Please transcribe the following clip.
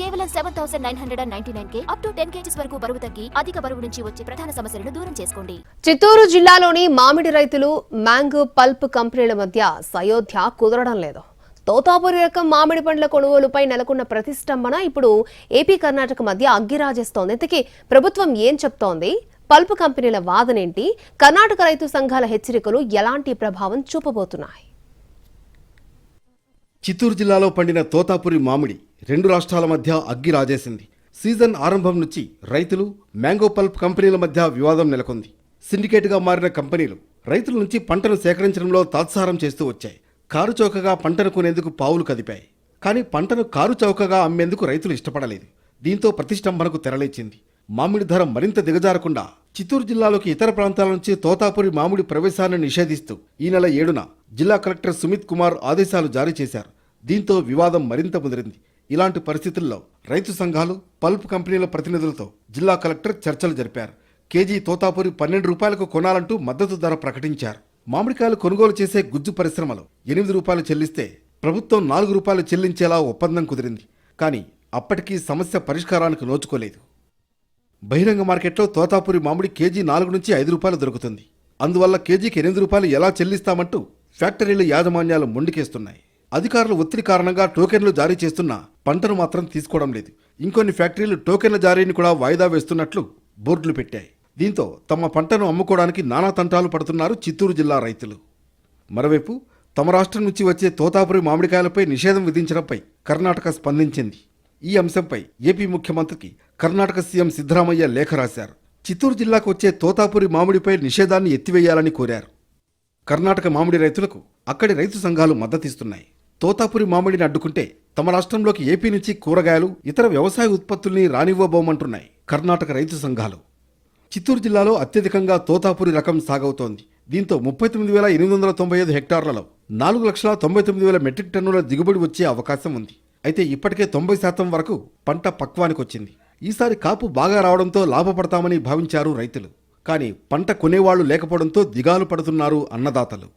కేవలం seven thousand nine hundred and ninety nine K up to ten kgs వరకు బరువు తగ్గి అధిక బరువు నుంచి వచ్చే ప్రధాన సమస్యలను దూరం చేసుకోండి. చిత్తూరు జిల్లాలోని మామిడి రైతులు మ్యాంగో పల్ప్ కంపెనీల మధ్య సయోధ్య కుదరడం లేదు. తోతాపురి రకం మామిడి పండ్ల కొనుగోలుపై నెలకొన్న ప్రతిష్టంభన ఇప్పుడు ఏపీ కర్ణాటక మధ్య అగ్గిరాజేస్తోంది. ఇంతకీ ప్రభుత్వం ఏం చెప్తోంది? పల్ప్ కంపెనీల వాదనేంటి? కర్ణాటక రైతు సంఘాల హెచ్చరికలు ఎలాంటి ప్రభావం చూపబోతున్నాయి? చిత్తూరు జిల్లాలో పండిన తోతాపురి మామిడి రెండు రాష్ట్రాల మధ్య అగ్గి రాజేసింది. సీజన్ ఆరంభం నుంచి రైతులు మ్యాంగో పల్ప్ కంపెనీల మధ్య వివాదం నెలకొంది. సిండికేట్గా మారిన కంపెనీలు రైతుల నుంచి పంటను సేకరించడంలో తాత్సారం చేస్తూ వచ్చాయి. కారు చౌకగా పంటను కొనేందుకు పావులు కదిపాయి. కానీ పంటను కారు చౌకగా అమ్మేందుకు రైతులు ఇష్టపడలేదు. దీంతో ప్రతిష్టంభనకు తెరలేచింది. మామిడి ధర మరింత దిగజారకుండా చిత్తూరు జిల్లాలోకి ఇతర ప్రాంతాల నుంచి తోతాపురి మామిడి ప్రవేశాన్ని నిషేధిస్తూ ఈ నెల ఏడున జిల్లా కలెక్టర్ సుమిత్ కుమార్ ఆదేశాలు జారీ చేశారు. దీంతో వివాదం మరింత ముదిరింది. ఇలాంటి పరిస్థితుల్లో రైతు సంఘాలు పల్ప్ కంపెనీల ప్రతినిధులతో జిల్లా కలెక్టర్ చర్చలు జరిపారు. కేజీ తోతాపూరి పన్నెండు రూపాయలకు కొనాలంటూ మద్దతు ధర ప్రకటించారు. మామిడికాయలు కొనుగోలు చేసే గుజ్జు పరిశ్రమలు ఎనిమిది రూపాయలు చెల్లిస్తే ప్రభుత్వం నాలుగు రూపాయలు చెల్లించేలా ఒప్పందం కుదిరింది. కానీ అప్పటికీ సమస్య పరిష్కారానికి నోచుకోలేదు. బహిరంగ మార్కెట్లో తోతాపూరి మామిడి కేజీ నాలుగు నుంచి ఐదు రూపాయలు దొరుకుతుంది. అందువల్ల కేజీకి ఎనిమిది రూపాయలు ఎలా చెల్లిస్తామంటూ ఫ్యాక్టరీల యాజమాన్యాలు మొండికేస్తున్నాయి. అధికారుల ఒత్తిడి కారణంగా టోకెన్లు జారీ చేస్తున్నా పంటను మాత్రం తీసుకోవడం లేదు. ఇంకొన్ని ఫ్యాక్టరీలు టోకెన్ల జారీని కూడా వాయిదా వేస్తున్నట్లు బోర్డులు పెట్టాయి. దీంతో తమ పంటను అమ్ముకోవడానికి నానా తంటాలు పడుతున్నారు చిత్తూరు జిల్లా రైతులు. మరోవైపు తమ రాష్ట్రం నుంచి వచ్చే తోతాపురి మామిడికాయలపై నిషేధం విధించడంపై కర్ణాటక స్పందించింది. ఈ అంశంపై ఏపీ ముఖ్యమంత్రికి కర్ణాటక సీఎం సిద్ధరామయ్య లేఖ రాశారు. చిత్తూరు జిల్లాకు వచ్చే తోతాపురి మామిడిపై నిషేధాన్ని ఎత్తివేయాలని కోరారు. కర్ణాటక మామిడి రైతులకు అక్కడి రైతు సంఘాలు మద్దతిస్తున్నాయి. తోతాపురి మామిడిని అడ్డుకుంటే తమ రాష్ట్రంలోకి ఏపీ నుంచి కూరగాయలు ఇతర వ్యవసాయ ఉత్పత్తుల్ని రానివ్వబోమంటున్నాయి కర్ణాటక రైతు సంఘాలు. చిత్తూరు జిల్లాలో అత్యధికంగా తోతాపురి రకం సాగవుతోంది. దీంతో ముప్పై తొమ్మిది వేల ఎనిమిది వందల తొంభై ఐదు హెక్టార్లలో నాలుగు లక్షల తొంభై తొమ్మిది వేల మెట్రిక్ టన్నుల దిగుబడి వచ్చే అవకాశం ఉంది. అయితే ఇప్పటికే తొంభై శాతం వరకు పంట పక్వానికొచ్చింది. ఈసారి కాపు బాగా రావడంతో లాభపడతామని భావించారు రైతులు. కానీ పంట కొనేవాళ్ళు లేకపోవడంతో దిగాలు పడుతున్నారు అన్నదాతలు.